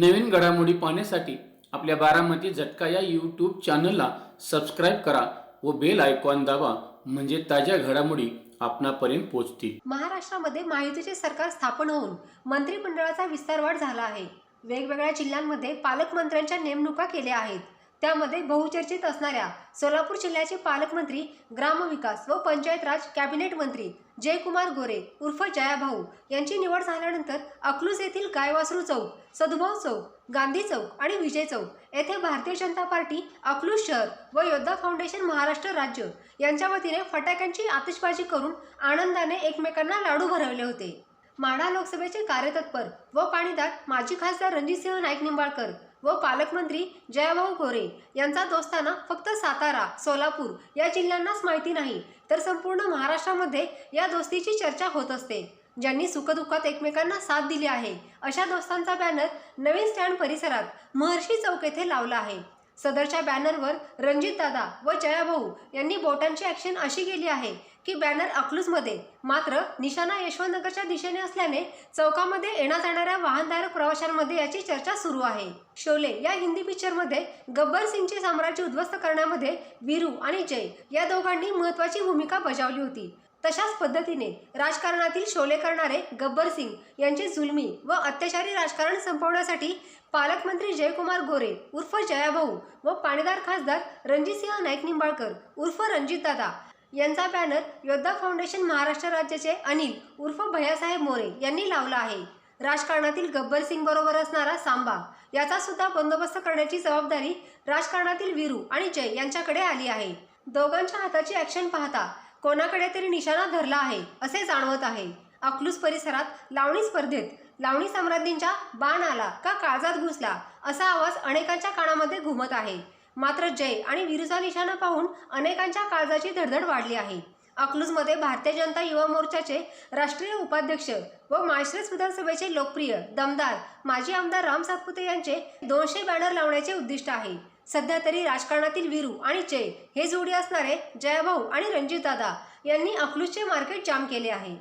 नवीन घडामोडी पाहण्यासाठी आपल्या बारामती झटका या यूट्यूब चॅनलला सबस्क्राईब करा व बेल आयकॉन दाबा म्हणजे ताज्या घडामोडी आपणापर्यंत पोहोचतील. महाराष्ट्रामध्ये महायुतीचे सरकार स्थापन होऊन मंत्रिमंडळाचा विस्तार वाढ झाला आहे. वेगवेगळ्या जिल्ह्यांमध्ये पालकमंत्र्यांच्या नेमणुका केल्या आहेत. त्यामध्ये बहुचर्चित असणाऱ्या सोलापूर जिल्ह्याचे पालकमंत्री ग्रामविकास व पंचायत राज कॅबिनेट मंत्री जयकुमार गोरे उर्फ जयाभाऊ यांची निवड झाल्यानंतर अकलूज येथील गायवासरू चौक सदुभाऊ चौक गांधी चौक आणि विजय चौक येथे भारतीय जनता पार्टी अकलूज शहर व योद्धा फाउंडेशन महाराष्ट्र राज्य यांच्या वतीने फटाक्यांची आतिषबाजी करून आनंदाने एकमेकांना लाडू भरवले होते. माढा लोकसभेचे कार्यतत्पर व पाणीदार माजी खासदार रणजितसिंह नाईक निंबाळकर व पालकमंत्री जयाभाऊ गोरे यांचा दोस्ताना फक्त सातारा सोलापूर या जिल्ह्यांनाच माहिती नाही. तर संपूर्ण महाराष्ट्रामध्ये या दोस्तीची चर्चा होत असते. ज्यांनी सुखदुःखात एकमेकांना साथ दिली आहे अशा दोस्तांचा बॅनर नवीन स्टँड परिसरात महर्षी चौक येथे लावला आहे. सदरच्या बॅनरवर रणजितदादा व जयाभाऊ यांनी बोटांची ॲक्शन अशी केली आहे की बॅनर अकलूजमध्ये. मात्र निशाणा यशवंतनगरच्या दिशेने असल्याने चौकामध्ये येण्या जाणाऱ्या वाहनधारक प्रवाशांमध्ये याची चर्चा सुरू आहे. शोले या हिंदी पिक्चरमध्ये गब्बर सिंगचे साम्राज्य उद्ध्वस्त करण्यामध्ये वीरू आणि जय या दोघांनी महत्त्वाची भूमिका बजावली होती. तशाच पद्धतीने राजकारणातील शोले करणारे गब्बर सिंग यांचे जुलमी व अत्याचारी राजकारण संपवण्यासाठी पालकमंत्री जयकुमार गोरे उर्फ जयाभाऊ व पाणीदार खासदार रणजितसिंह नाईक निंबाळकर उर्फ रणजितदादा यांचा बॅनर योद्धा फाउंडेशन महाराष्ट्र राज्याचे अनिल उर्फ भैयासाहेब मोरे यांनी लावला आहे. राजकारणातील गब्बर सिंग बरोबर असणारा सांबा याचा सुद्धा बंदोबस्त करण्याची जबाबदारी राजकारणातील वीरू आणि जय यांच्याकडे आली आहे. दोघांच्या हाताची ॲक्शन पाहता कोणाकडे तरी निशाणा धरला आहे असे जाणवत आहे. अकलूज परिसरात लावणी स्पर्धेत लावणी सम्राज्ञींच्या बाण आला का काळजात घुसला असा आवाज अनेकांच्या कानामध्ये घुमत आहे. मात्र जय आणि विरुचा निशाणा पाहून अनेकांच्या काळजाची धडधड वाढली आहे. अकलूजमध्ये भारतीय जनता युवा मोर्चाचे राष्ट्रीय उपाध्यक्ष व माळशिरस विधानसभेचे लोकप्रिय दमदार माजी आमदार राम सातपुते यांचे दोनशे बॅनर लावण्याचे उद्दिष्ट आहे. सध्या तरी राजकारणातील वीरू आणि जय हे जोडी असणारे जयाभाऊ आणि रणजितदादा यांनी अकलूजचे मार्केट जाम केले आहे.